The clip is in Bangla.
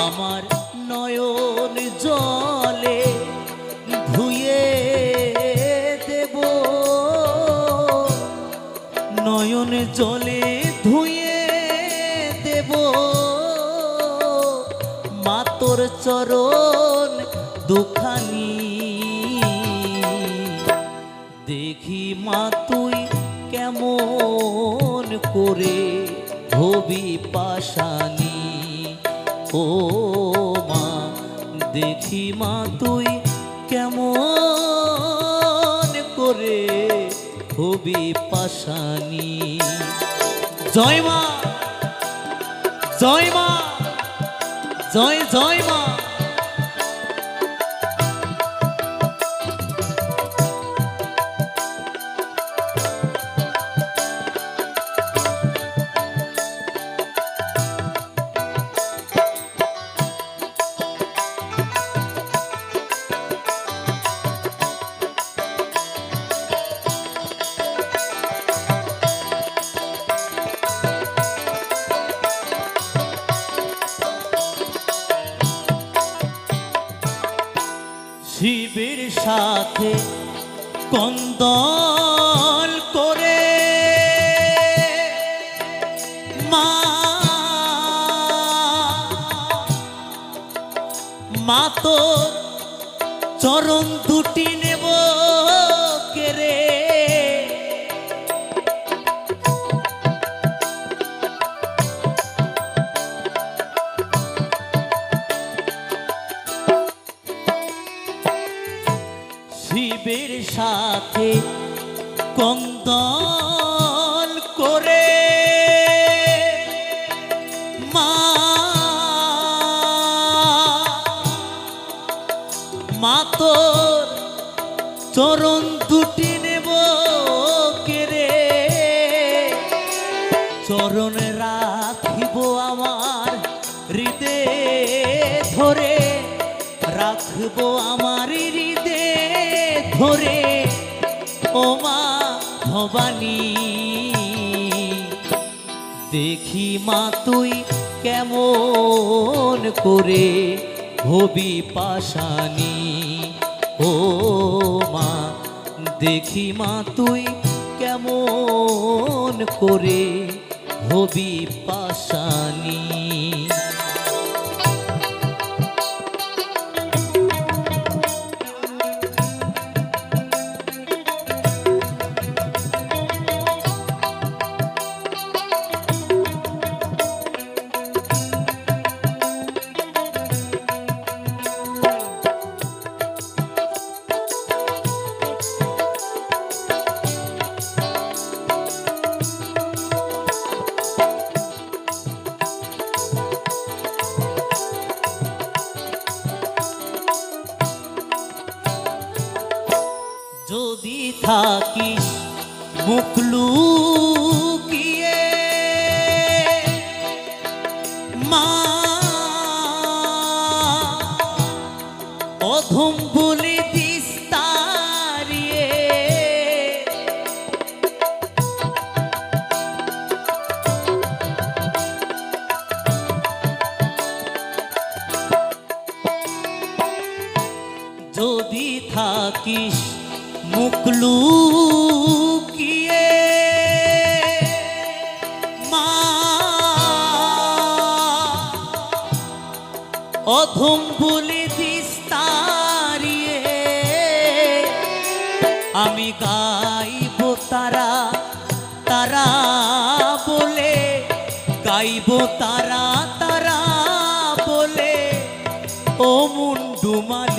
আমার নয়ন জলে ধুয়ে দেব। নয়ন জলে ধুয়ে দেব। মাতর চরণ দুখানি। দেখি মা তুই কেমন করে হবি পাশানি ও মা, দেখি মা তুই কেমন করে হবি পাশানি। জয় মা জয় মা, জয় জয় মা। শিবের সাথে কন্দল করে। মা মা তো চরণ দুটি শিবের সাথে কন্দল করে। মা মা তোর চরণ দুটি নেব কেরে চরণ রাখিব আমার হৃদে ধরে। রাখব আমার হৃদে ধরে ও মা ভবানী, দেখি মা তুই কেমন করে হবি পাশানি। ও মা, দেখি মা তুই কেমন করে হবি পাশানি। থাকিস মুখ লুকিয়ে। মা অধম বলে দিস যদি থাকিস মুখ লুকিয়ে মা অধম বলে আমি গাইব তারা তারা বলে, গাইব তারা তারা বলে, ও মুন্ডুমালি